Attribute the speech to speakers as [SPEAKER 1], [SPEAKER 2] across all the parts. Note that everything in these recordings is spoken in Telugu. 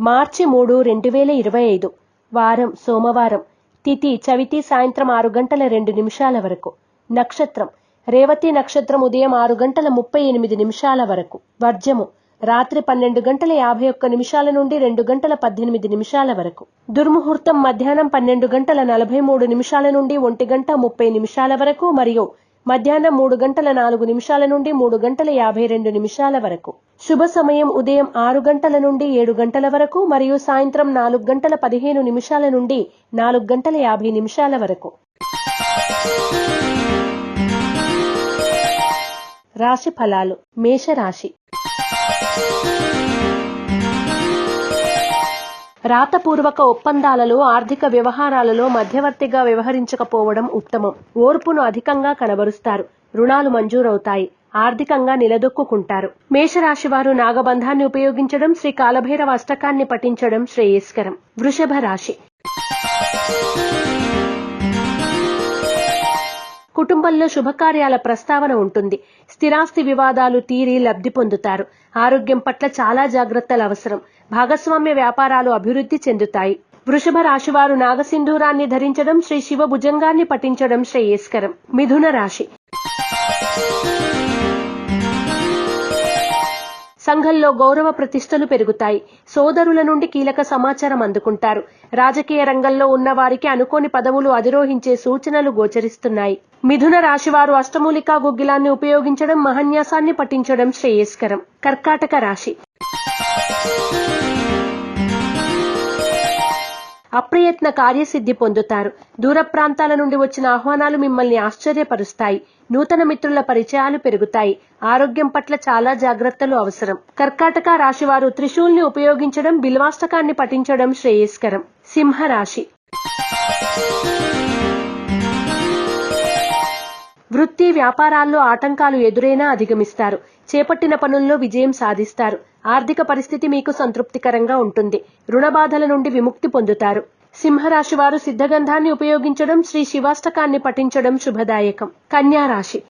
[SPEAKER 1] మార్చి మూడు రెండు వేల ఇరవై ఐదు. వారం సోమవారం. తిథి చవితి సాయంత్రం ఆరు గంటల రెండు నిమిషాల వరకు. నక్షత్రం. రేవతి నక్షత్రం ఉదయం ఆరు గంటల ముప్పై ఎనిమిది నిమిషాల వరకు. వర్జము. రాత్రి పన్నెండు గంటల యాభై ఒక్క నిమిషాల నుండి రెండు గంటల పద్దెనిమిది నిమిషాల వరకు. దుర్ముహూర్తం మధ్యాహ్నం పన్నెండు గంటల నలభై మూడు నిమిషాల నుండి ఒంటి గంట ముప్పై నిమిషాల వరకు మరియు మధ్యాహ్నం మూడు గంటల నాలుగు నిమిషాల నుండి మూడు గంటల యాభై రెండు నిమిషాల వరకు. శుభ సమయం ఉదయం ఆరు గంటల నుండి ఏడు గంటల వరకు మరియు సాయంత్రం నాలుగు గంటల పదిహేను నిమిషాల నుండి నాలుగు గంటల యాభై నిమిషాల వరకు. రాశి ఫలాలు. మేషరాశి. రాతపూర్వక ఒప్పందాలలో ఆర్థిక వ్యవహారాలలో మధ్యవర్తిగా వ్యవహరించకపోవడం ఉత్తమం. ఓర్పును అధికంగా కనబరుస్తారు. రుణాలు మంజూరవుతాయి. ఆర్థికంగా నిలదొక్కుంటారు మేషరాశి వారు నాగబంధాన్ని ఉపయోగించడం శ్రీ కాలభైరవ అష్టకాన్ని పఠించడం శ్రేయస్కరం. వృషభ రాశి. కుటుంబంలో శుభకార్యాల ప్రస్తావన ఉంటుంది. స్థిరాస్తి వివాదాలు తీరి లబ్ధి పొందుతారు. ఆరోగ్యం పట్ల చాలా జాగ్రత్తలు అవసరం. భాగస్వామ్య వ్యాపారాలు అభివృద్ధి చెందుతాయి. వృషభ రాశివారు నాగసింధూరాన్ని ధరించడం శ్రీ శివ భుజంగాన్ని పఠించడం శ్రేయస్కరం. మిథున రాశి. సంఘంలో గౌరవ ప్రతిష్టలు పెరుగుతాయి. సోదరుల నుండి కీలక సమాచారం అందుకుంటారు. రాజకీయ రంగంలో ఉన్న వారికి అనుకోని పదవులు అధిరోహించే సూచనలు గోచరిస్తున్నాయి. మిథున రాశివారు అష్టమూలికా గుగ్గిలాన్ని ఉపయోగించడం మహన్యాసాన్ని పఠించడం శ్రేయస్కరం. కర్కాటక రాశి. అప్రయత్న కార్యసిద్ధి పొందుతారు. దూర ప్రాంతాల నుండి వచ్చిన ఆహ్వానాలు మిమ్మల్ని ఆశ్చర్యపరుస్తాయి. నూతన మిత్రుల పరిచయాలు పెరుగుతాయి. ఆరోగ్యం పట్ల చాలా జాగ్రత్తలు అవసరం. కర్కాటక రాశివారు త్రిశూల్ని ఉపయోగించడం బిల్వాష్టకాన్ని పఠించడం శ్రేయస్కరం. సింహరాశి. వృత్తి వ్యాపారాల్లో ఆటంకాలు ఎదురైనా అధిగమిస్తారు. చేపట్టిన పనుల్లో విజయం సాధిస్తారు. ఆర్థిక పరిస్థితి మీకు సంతృప్తికరంగా ఉంటుంది. రుణ బాధల నుండి విముక్తి పొందుతారు. సింహరాశి వారు సిద్ధగంధాన్ని ఉపయోగించడం శ్రీ శివాష్టకాన్ని పఠించడం శుభదాయకం. కన్యా రాశి.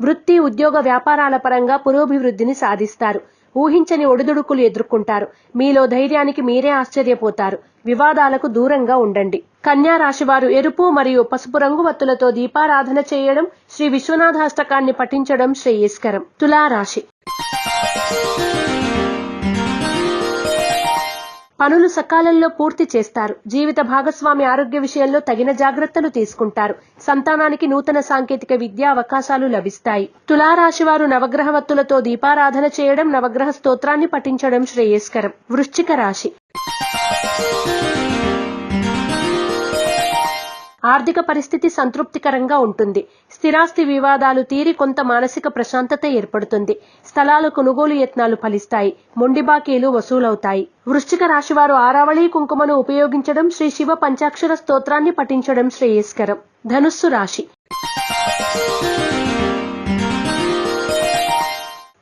[SPEAKER 1] వృత్తి ఉద్యోగ వ్యాపారాల పరంగా పురోభివృద్ధిని సాధిస్తారు. ఊహించని ఒడిదుడుకులు ఎదుర్కొంటారు. మీలో ధైర్యానికి మీరే ఆశ్చర్యపోతారు. వివాదాలకు దూరంగా ఉండండి. కన్యా రాశివారు ఎరుపు మరియు పసుపు రంగు వత్తులతో దీపారాధన చేయడం శ్రీ విశ్వనాథాష్టకాన్ని పఠించడం శ్రేయస్కరం. తులారాశి. పనులు సకాలంలో పూర్తి చేస్తారు. జీవిత భాగస్వామి ఆరోగ్య విషయంలో తగిన జాగ్రత్తలు తీసుకుంటారు. సంతానానికి నూతన సాంకేతిక విద్యా అవకాశాలు లభిస్తాయి. తులారాశివారు నవగ్రహ వత్తులతో దీపారాధన చేయడం నవగ్రహ స్తోత్రాన్ని పఠించడం శ్రేయస్కరం. వృశ్చిక రాశి. ఆర్థిక పరిస్థితి సంతృప్తికరంగా ఉంటుంది. స్థిరాస్తి వివాదాలు తీరి కొంత మానసిక ప్రశాంతత ఏర్పడుతుంది. స్థలాల కొనుగోలు యత్నాలు ఫలిస్తాయి. మొండి బాకీలు వసూలవుతాయి. వృశ్చిక రాశివారు ఆరావళి కుంకుమను ఉపయోగించడం శ్రీ శివ పంచాక్షర స్తోత్రాన్ని పఠించడం శ్రేయస్కరం. ధనుస్సు రాశి.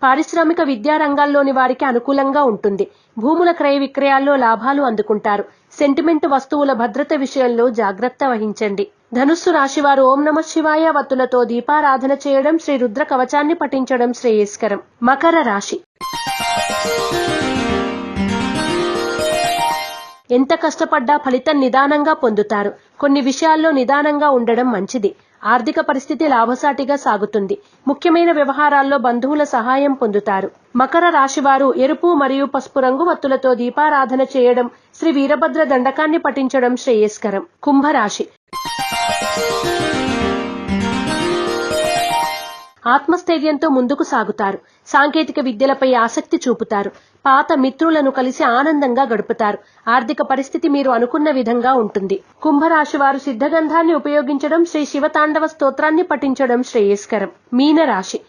[SPEAKER 1] పారిశ్రామిక విద్యా రంగాల్లోని వారికి అనుకూలంగా ఉంటుంది. భూముల క్రయ విక్రయాల్లో లాభాలు అందుకుంటారు. సెంటిమెంట్ వస్తువుల భద్రత విషయంలో జాగ్రత్త వహించండి. ధనుస్సు రాశివారు ఓం నమ శివాయ వత్తులతో దీపారాధన చేయడం శ్రీ రుద్ర కవచాన్ని పఠించడం శ్రేయస్కరం. మకర రాశి. ఎంత కష్టపడ్డా ఫలితం నిదానంగా పొందుతారు. కొన్ని విషయాల్లో నిదానంగా ఉండడం మంచిది. ఆర్థిక పరిస్థితి లాభసాటిగా సాగుతుంది. ముఖ్యమైన వ్యవహారాల్లో బంధువుల సహాయం పొందుతారు. మకర రాశివారు ఎరుపు మరియు పసుపు రంగు వత్తులతో దీపారాధన చేయడం శ్రీ వీరభద్ర దండకాన్ని పఠించడం శ్రేయస్కరం. కుంభరాశి ఆత్మస్థైర్యంతో ముందుకు సాగుతారు. సాంకేతిక విద్యలపై ఆసక్తి చూపుతారు. పాత మిత్రులను కలిసి ఆనందంగా గడుపుతారు. ఆర్థిక పరిస్థితి మీరు అనుకున్న విధంగా ఉంటుంది. కుంభరాశి వారు సిద్ధగంధాన్ని ఉపయోగించడం శ్రీ శివతాండవ స్తోత్రాన్ని పఠించడం శ్రేయస్కరం. మీనరాశి.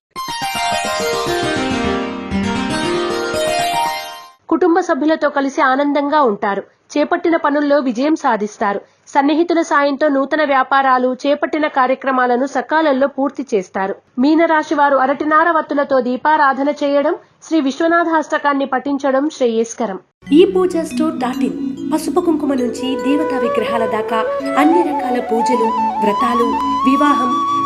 [SPEAKER 1] కుటుంబ సభ్యులతో కలిసి ఆనందంగా ఉంటారు. చేపట్టిన పనుల్లో విజయం సాధిస్తారు. సన్నిహితుల సాయంతో నూతన వ్యాపారాలు చేపట్టిన కార్యక్రమాలను సకాలంలో పూర్తి చేస్తారు. మీనరాశి వారు అరటినార వత్తులతో దీపారాధన చేయడం శ్రీ విశ్వనాథ హస్తకాన్ని పఠించడం శ్రేయస్కరం.
[SPEAKER 2] ఈ పూజ స్టోర్ డాట్ ఇన్ పసుపు కుంకుమ నుంచి దేవతా విగ్రహాల దాకా అన్ని రకాల పూజలు వ్రతాలు వివాహం